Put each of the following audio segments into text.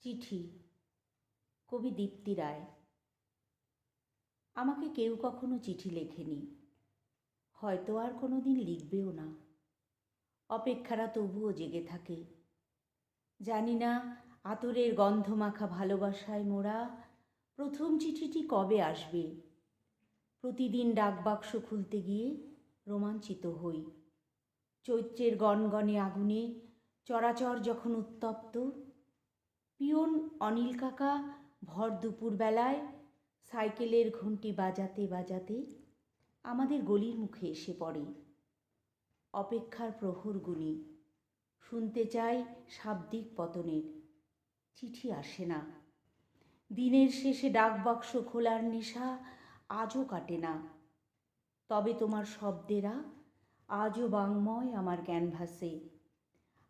চিঠি, কবি দীপ্তি রায়। আমাকে কেউ কখনো চিঠি লেখেনি। হয়তো আর কোনো দিন লিখবেও না। অপেক্ষারা তবুও জেগে থাকে। জানি না আতরের গন্ধ মাখা ভালোবাসায় মোরা, প্রথম চিঠিটি কবে আসবে? প্রতিদিন ডাকবাক্স খুলতে গিয়ে রোমাঞ্চিত হই। চৈত্রের গনগনে আগুনে চরাচর যখন উত্তপ্ত পিয়ন অনিল কাকা ভর দুপুরবেলায় সাইকেলের ঘন্টি বাজাতে বাজাতে আমাদের গলির মুখে এসে পড়ে। অপেক্ষার প্রহর গুনি শুনতে চাই শাব্দিক পতনের, চিঠি আসে না। দিনের শেষে ডাকবাক্স খোলার নেশা আজও কাটে না। তবে তোমার শব্দেরা আজও বাংময় আমার ক্যানভাসে।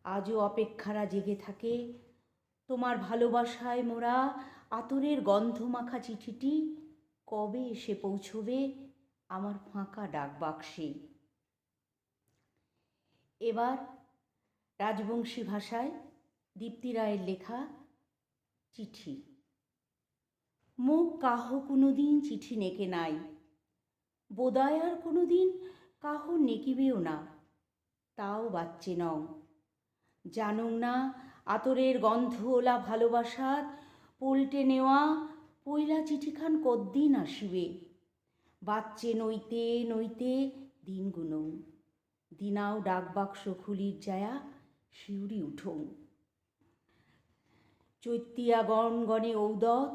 আজও অপেক্ষারা জেগে থাকে তোমার ভালোবাসায় মোরা আতরের গন্ধমাখা চিঠিটি কবে এসে পৌঁছবে আমার ফাঁকা ডাকবাক্সে এবার রাজবংশী ভাষায় দীপ্তি রায়ের লেখা চিঠি। মুখ কাহ কোনোদিন চিঠি নেকে নাই। বোদায় আর কোনোদিন কাহ নেকিবেও না। তাও বাচ্চে নও। জানুং না আতরের গন্ধ ওলা ভালোবাসার পল্টে নেওয়া পইলা চিঠিখান কদ্দিন আসিবে? বাচ্চে নইতে নইতে দিন গুনৌ দিনাও ডাকবাক্স খুলির যায়া শিউরি উঠৌ চৈতিয়া গণ গণে ঔদত,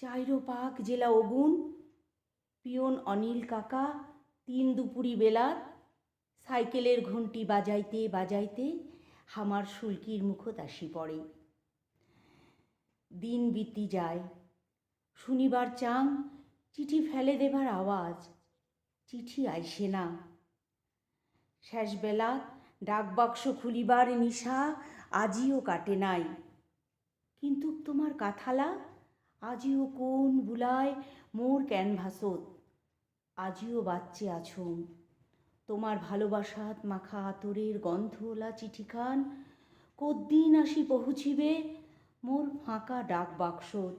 চাইরো পাক জেলা অগুন। পিয়ন অনিল কাকা, তিন দুপুরি বেলাত, সাইকেলের ঘন্টি বাজাইতে বাজাইতে হামার শুল্কির মুখত আসি পড়ে। দিন বিতি যায়, শনিবার চাং চিঠি ফেলে দেবার আওয়াজ, চিঠি আইসে না। শেষবেলা ডাকবাক্স খুলিবার নিশা আজিও কাটে নাই। কিন্তু তোমার কাথালা, আজিও কোন বুলায় মোর ক্যানভাসত, আজিও বাচ্চে আছো তোমার ভালোবাসাত মাখা আতরের গন্ধওলা চিঠিখান কদ্দিন আসি পৌঁছিবে? মোর ফাঁকা ডাক বাক্সত